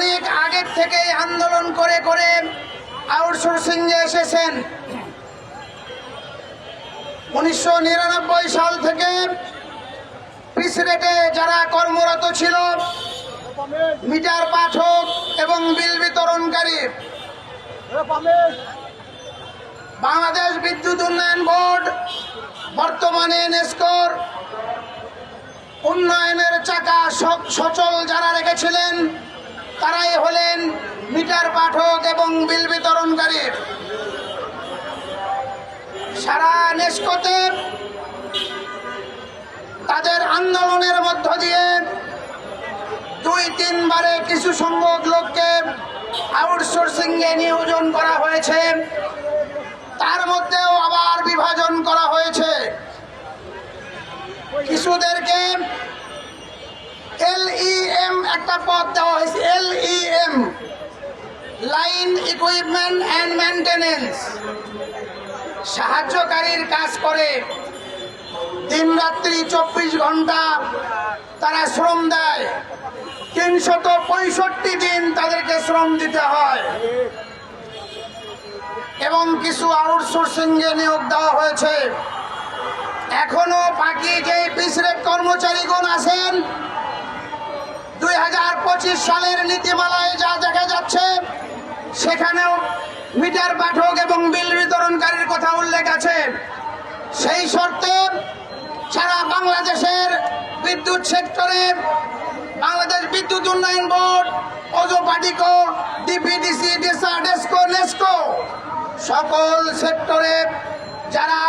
অনেক আগের থেকেই আন্দোলন করে করে আউটসোর্সিং এ এসেছেন। উনিশশো নিরানব্বই সাল থেকে পিস রেটে যারা কর্মরত ছিল, মিটার পাঠক এবং বিল বিতরণকারী, বাংলাদেশ বিদ্যুৎ উন্নয়ন বোর্ড, বর্তমানে নেস্কর উন্নয়নের চাকা সচল যারা রেখেছিলেন তারাই হলেন মিটার পাঠক এবং বিল বিতরণকারী। সারা নেস্কোতে তাদের আন্দোলনের মধ্য দিয়ে দুই তিনবারে কিছু সংখ্যক লোককে আউটসোর্সিংয়ে নিয়োজন করা হয়েছে। তার মধ্যেও আবার বিভাজন করা হয়েছে। কিছুদেরকে এলইএম একটা পদ দেওয়া হয়েছে LEM line equipment and maintenance সাহায্যকারীর কাজ করে দিন রাত্রি চব্বিশ ঘণ্টা তারা শ্রম দেয়। তিনশত পঁয়ষট্টি দিন তাদেরকে শ্রম দিতে হয়। এবং কিছু আউটসোর্সিং এ নিয়োগ দেওয়া হয়েছে। এখনও বাকি যে পিছড়ে কর্মচারীগণ আছেন দুই হাজার পঁচিশ সালের নীতিমালায় যা দেখা যাচ্ছে, সেখানেও মিটার পাঠক এবং বিল বিতরণকারীর কথা উল্লেখ আছে। সেই শর্তে সারা বাংলাদেশের বিদ্যুৎ সেক্টরে বাংলাদেশ বিদ্যুৎ উন্নয়ন বোর্ড, ওজো পাটিকো, ডিপিডিসি, ডেসা, ডেস্কো, নেস্কো, সকল সেক্টরে যারা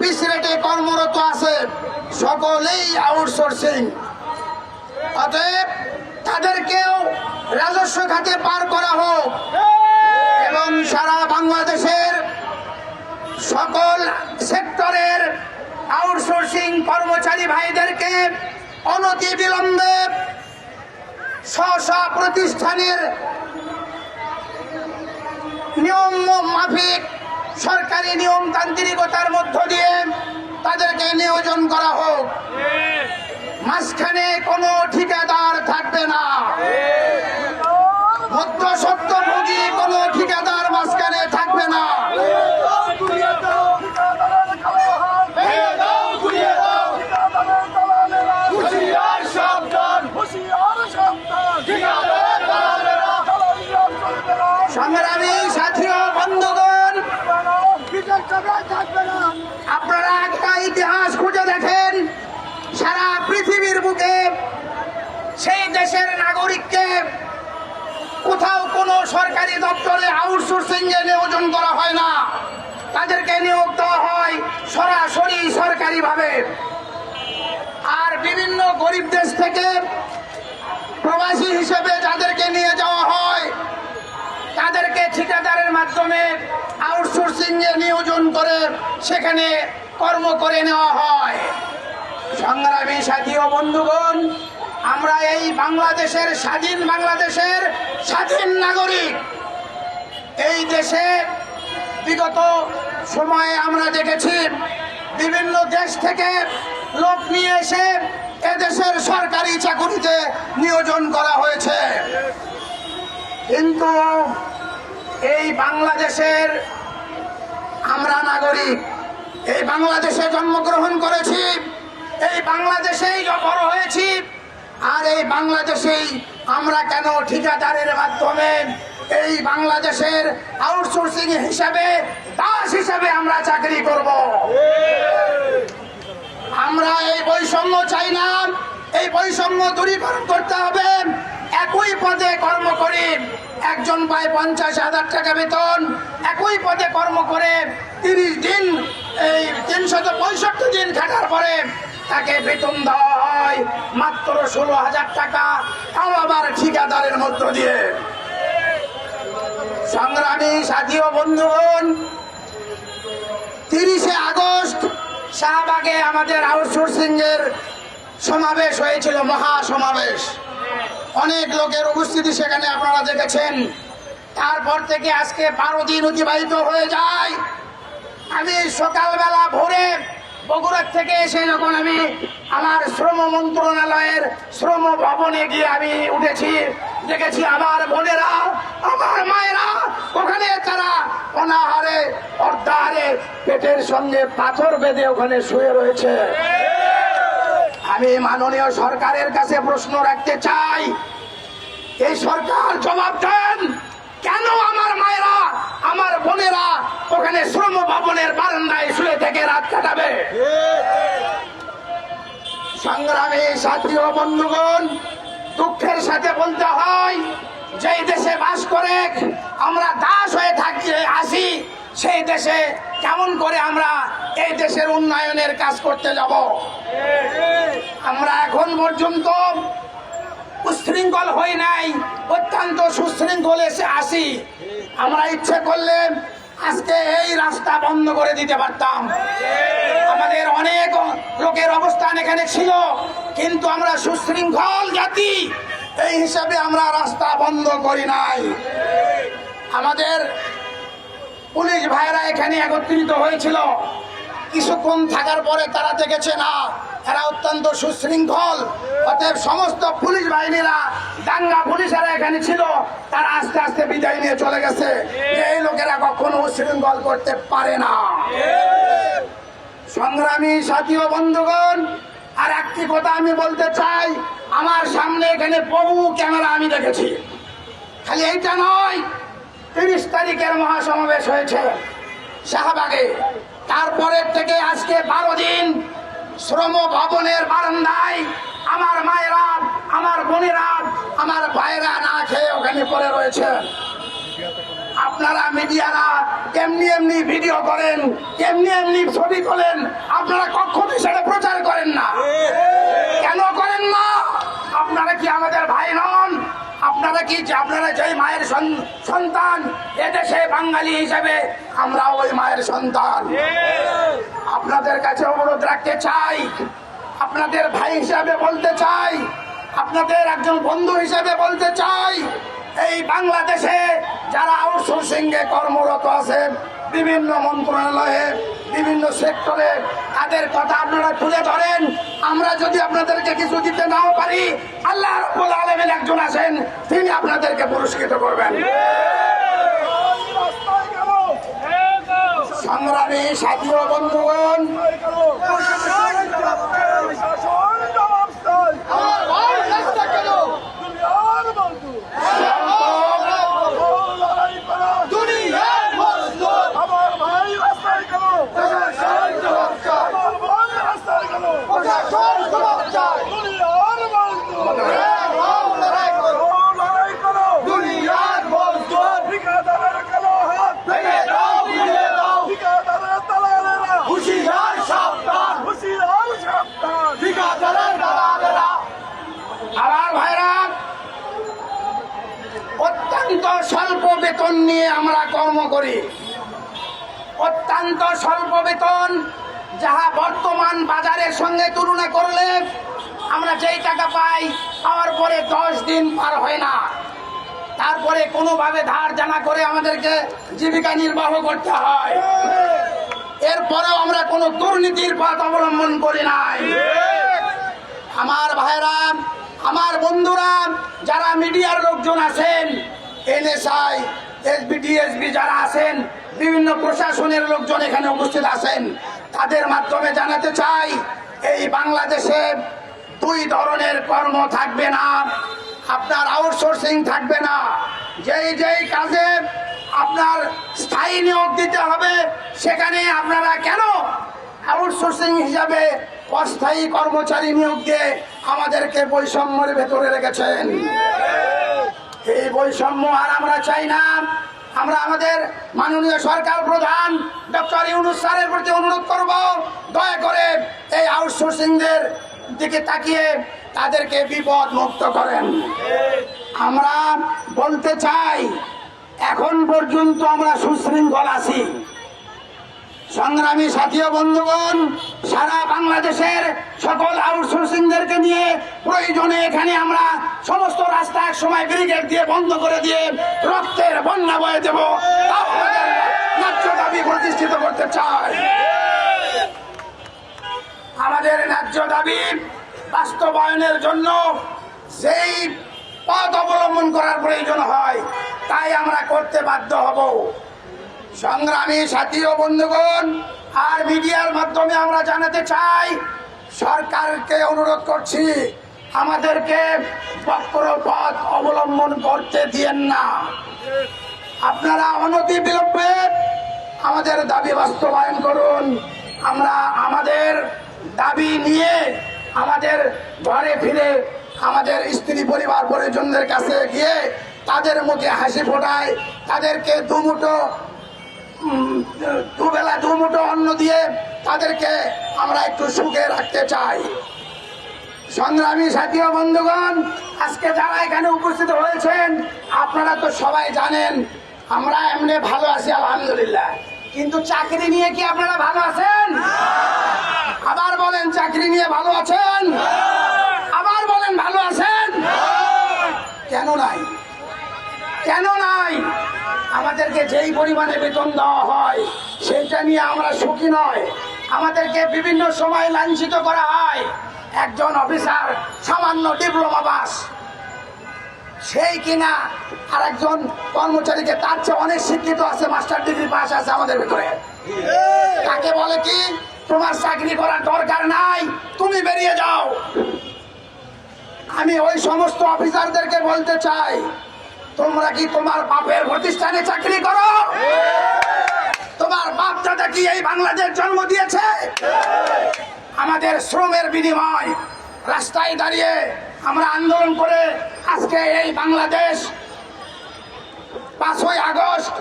পিস রেটে কর্মরত আছে, সকলেই আউটসোর্সিং অতএব তাদেরকেও রাজস্ব খাতে পার করা হোক। এবং সারা বাংলাদেশের সকল সেক্টরের আউটসোর্সিং কর্মচারী ভাইদেরকে অনতি বিলম্বে স্ব প্রতিষ্ঠানের নিয়ম মাফিক সরকারি নিয়মতান্ত্রিকতার মধ্য দিয়ে তাদেরকে নিয়োজন করা হোক। মাঝখানে কোন ঠিকাদার থাকবে না। মধ্য সত্যভোগী কোনো ঠিকাদার মাঝখানে থাকবে সরকারি দপ্তরে আউটসোর্সিং এ নিয়োজন করা হয় না। তাদেরকে নিয়োগ দেওয়া হয় সরাসরি সরকারিভাবে। আর বিভিন্ন গরিব দেশ থেকে প্রবাসী হিসেবে যাদেরকে নিয়ে যাওয়া হয়, তাদেরকে ঠিকাদারের মাধ্যমে আউটসোর্সিং এ নিয়োজন করে সেখানে কর্ম করে নেওয়া হয়। সংগ্রামী সাথী ও বন্ধুগণ, আমরা এই বাংলাদেশের স্বাধীন বাংলাদেশের স্বাধীন নাগরিক। এই দেশে বিগত সময়ে আমরা দেখেছি বিভিন্ন দেশ থেকে লোক নিয়ে এসে এদেশের সরকারি চাকুরিতে নিয়োজন করা হয়েছে। কিন্তু এই বাংলাদেশের আমরা নাগরিক, এই বাংলাদেশে জন্মগ্রহণ করেছি, এই বাংলাদেশেই বড় হয়েছি, আর এই বাংলাদেশেই আমরা কেন ঠিকাদারের মাধ্যমে এই বাংলাদেশের আউটসোর্সিং হিসাবে, দাস হিসাবে আমরা চাকরি করব? আমরা এই বৈষম্য চাই না, এই বৈষম্য দূরীকরণ করতে হবে। একই পদে কর্ম করি, একজন পায় পঞ্চাশ হাজার টাকা বেতন, একই পদে কর্ম করে তিরিশ দিন, এই তিনশত পঁয়ষট্টি দিন খাটার পরে তাকে বেতন দেওয়া হয় মাত্র ষোলো হাজার টাকা, তাও আবার ঠিকাদারের মধ্য দিয়ে। সংগ্রামী সাথী ও বন্ধুগণ, তিরিশে আগস্ট শাহবাগে আমাদের আউটসোর্সিং এর সমাবেশ হয়েছিল মহা সমাবেশ অনেক লোকের উপস্থিতি সেখানে আপনারা দেখেছেন। তারপর থেকে আজকে বারো দিন অতিবাহিত হয়ে যায়। আমি সকালবেলা ভোরে বগুড়ার থেকে এসে যখন আমি আমার শ্রম মন্ত্রণালয়ের শ্রম ভবনে গিয়ে আমি উঠেছি, দেখেছি আমার বোনেরা, আমার মায়েরা, ওখানে তারা অনাহারে, অর্ধাহারে পেটের সঙ্গে পাথর বেঁধে ওখানে শুয়ে রয়েছে। আমি মাননীয় সরকারের কাছে প্রশ্ন রাখতে চাই, এই সরকার জবাব দেন, কেন আমার মায়েরা আমার বোনেরা ওখানে শ্রম ভবনের বারান্দায় শুয়ে থেকে রাত কাটাবে। সংগ্রামী সাথী ও বন্ধুগণ, দুঃখের সাথে বলতে হয়, যেই দেশে বাস করে আমরা দাস হয়ে থাকি, আসি, সেই দেশে কেমন করে আমরা এই দেশের উন্নয়নের কাজ করতে যাব? আমরা এখন পর্যন্ত উশৃঙ্খল হই নাই, অত্যন্ত সুশৃঙ্খল এসে আসি। আমরা ইচ্ছে করলে আজকে এই রাস্তা বন্ধ করে দিতে পারতাম। আমাদের অনেক লোকের অবস্থান এখানে ছিল, কিন্তু আমরা সুশৃঙ্খল জাতি। এই হিসাবে আমরা রাস্তা বন্ধ করি নাই। আমাদের পুলিশ ভাইরা এখানে একত্রিত হয়েছিল। কিছুক্ষণ থাকার পরে তারা দেখেছে, না, এরা অত্যন্ত সুশৃঙ্খল। অতএব সমস্ত পুলিশ বাহিনীরা দাঙ্গা পুলিশেরা এখানে ছিল, তারা আস্তে আস্তে বিদায় নিয়ে চলে গেছে। এই লোকেরা কখনো উশৃঙ্খল করতে পারে না। সংগ্রামী সাথী ও বন্ধুগণ, আর একটি কথা আমি বলতে চাই, আমার সামনে এখানে বহু ক্যামেরা আমি দেখেছি। খালি এইটা নয়, তিরিশ তারিখের মহাসমাবেশ হয়েছে শাহবাগে। তারপরের থেকে আজকে বারো দিন শ্রম ভবনের বারান্দায় আমার মায়েরা, আমার বোনেরা, আমার ভাইরা না খেয়ে ওখানে পড়ে রয়েছে। আপনারা মিডিয়ারা কেমনি এমনি ভিডিও করেন, কেমনি এমনি ছবি করেন আপনারা কখনোই সেটা প্রচার করেন না কেন করেন না আপনারা কি আমাদের ভাই নন আপনারা কি যে- আপনারা যে মায়ের সন- সন্তান এদেশে বাঙালি হিসেবে আমরা ওই মায়ের সন্তান। আপনাদের কাছে অনুরোধ রাখতে চাই, আপনাদের ভাই হিসাবে বলতে চাই, আপনাদের একজন বন্ধু হিসেবে বলতে চাই, এই বাংলাদেশে যারা আউটসোর্সিং এ কর্মরত আছেন, বিভিন্ন মন্ত্রণালয়ে বিভিন্ন সেক্টরে তাদের কথা আপনারা তুলে ধরেন। আমরা যদি আপনাদেরকে কিছু দিতে নাও পারি আল্লাহ রব্বুল আলমের একজন আছেন তিনি আপনাদেরকে পুরস্কৃত করবেন। সংগ্রামী সাথী বন্ধুগণ আমার ভাই রাস্তা কেন দুনিয়ার মজদুর প্রশাসন জবাব চায় দুনিয়ার মজদুর ভেঙে দাও ভেঙে দাও হুশিয়ার সাবধান ঠিকাদারের দালালেরা আমার ভাইরা অত্যন্ত স্বল্প বেতন নিয়ে আমরা কর্ম করি। অত্যন্ত স্বল্প বেতন যাহা বর্তমান বাজারের সঙ্গে তুলনা করলে আমরা যেই টাকা পাই, পাওয়ার পরে দশ দিন পার হয় না। তারপরে কোনোভাবে ধার জানা করে আমাদেরকে জীবিকা নির্বাহ করতে হয়। এরপরেও আমরা কোনো দুর্নীতির পথ অবলম্বন করি নাই। আমার ভাইরা, আমার বন্ধুরা, যারা মিডিয়ার লোকজন আছেন, এনএসআই যারা আছেন, বিভিন্ন প্রশাসনের লোকজন এখানে উপস্থিত আছেন, তাদের মাধ্যমে জানাতে চাই, এই বাংলাদেশে দুই ধরনের কর্ম থাকবে না, আপনার আউটসোর্সিং থাকবে না। যেই যেই কাজে আপনার স্থায়ী নিয়োগ দিতে হবে, সেখানে আপনারা কেন আউটসোর্সিং হিসাবে অস্থায়ী কর্মচারী নিয়োগ দিয়ে আমাদেরকে বৈষম্যের ভেতরে রেখেছেন? এই বৈষম্য আর আমরা চাই না। আমরা আমাদের মাননীয় সরকার প্রধান ডক্টর ইউনুস স্যারের প্রতি অনুরোধ করব, দয়া করে এই আউটসোর্সিংদের দিকে তাকিয়ে তাদেরকে বিপদ মুক্ত করেন। আমরা বলতে চাই, এখন পর্যন্ত আমরা সুশৃঙ্খল আছি। সংগ্রামী সাথী বন্ধুগণ, সারা বাংলাদেশের সকল আউটসোর্সিংদেরকে নিয়ে প্রয়োজনে এখানে আমরা সমস্ত রাস্তা এক সময় ব্রিগেড দিয়ে বন্ধ করে দিয়ে রক্তের বন্যা বয়ে দেব। ন্যায্য দাবি প্রতিষ্ঠিত করতে চাই। আমাদের ন্যায্য দাবি বাস্তবায়নের জন্য সেই পথ অবলম্বন করার প্রয়োজন হয়, তাই আমরা করতে বাধ্য হব। সংগ্রামী সাথী ও বন্ধুগণ, আর মিডিয়ার মাধ্যমে আমরা জানাতে চাই, সরকারকে অনুরোধ করছি, আমাদেরকে বক্র পথ অবলম্বন করতে দিয়েন না। আপনারা অনতি বিলম্বে আমাদের দাবি বাস্তবায়ন করুন। আমরা আমাদের দাবি নিয়ে আমাদের ঘরে ফিরে আমাদের স্ত্রী পরিবার পরিজনদের কাছে গিয়ে তাদের মুখে হাসি ফোটায় তাদেরকে দুমুটো দুবেলা দুমুটো অন্ন দিয়ে তাদেরকে আমরা একটু সুখে রাখতে চাই। সংগ্রামী সাথী ও বন্ধুগণ, আজকে যারা এখানে উপস্থিত হয়েছেন, আপনারা তো সবাই জানেন, আমরা এমনি ভালো আছি, আলহামদুলিল্লাহ। কিন্তু চাকরি নিয়ে কি আপনারা ভালো আছেন? আবার বলেন, চাকরি নিয়ে ভালো আছেন? আবার বলেন, ভালো আছেন? কেন নাই? কেন নাই? আমাদেরকে যেই পরিমাণে বেতন দেওয়া হয়, সেইটা নিয়ে আমরা সুখী নয়। আমাদেরকে বিভিন্ন সময় লাঞ্ছিত করা হয়। একজন অফিসার, সামান্য ডিপ্লোমা পাস, সেই কিনা আর একজন কর্মচারীকে তার চেয়ে অনেক শিক্ষিত আছে, মাস্টার ডিগ্রি পাস আছে আমাদের ভিতরে। তাকে বলে কি, তোমার চাকরি করার দরকার নাই, তুমি বেরিয়ে যাও। আমি ওই সমস্ত অফিসারদেরকে বলতে চাই তোমরা কি তোমার বাপের প্রতিষ্ঠানে চাকরি করো? তোমার বাপ দাদা কি এই বাংলাদেশ জন্ম দিয়েছে? আমাদের শ্রমের বিনিময় রাস্তায় দাঁড়িয়ে আমরা আন্দোলন করে আজকে এই বাংলাদেশ পাঁচই আগস্ট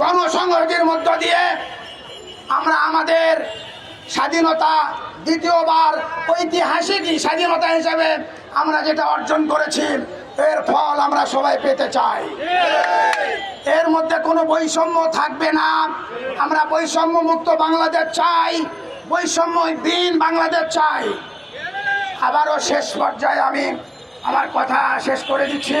গণসংহতির মধ্য দিয়ে আমরা আমাদের স্বাধীনতা দ্বিতীয়বার ঐতিহাসিক স্বাধীনতা হিসেবে আমরা যেটা অর্জন করেছি এর ফল আমরা সবাই পেতে চাই। এর মধ্যে কোনো বৈষম্য থাকবে না। আমরা বৈষম্য মুক্ত বাংলাদেশ চাই। বৈষম্যহীন বাংলাদেশ চাই। আবারও শেষ পর্যায়ে আমি আমার কথা শেষ করে দিচ্ছি।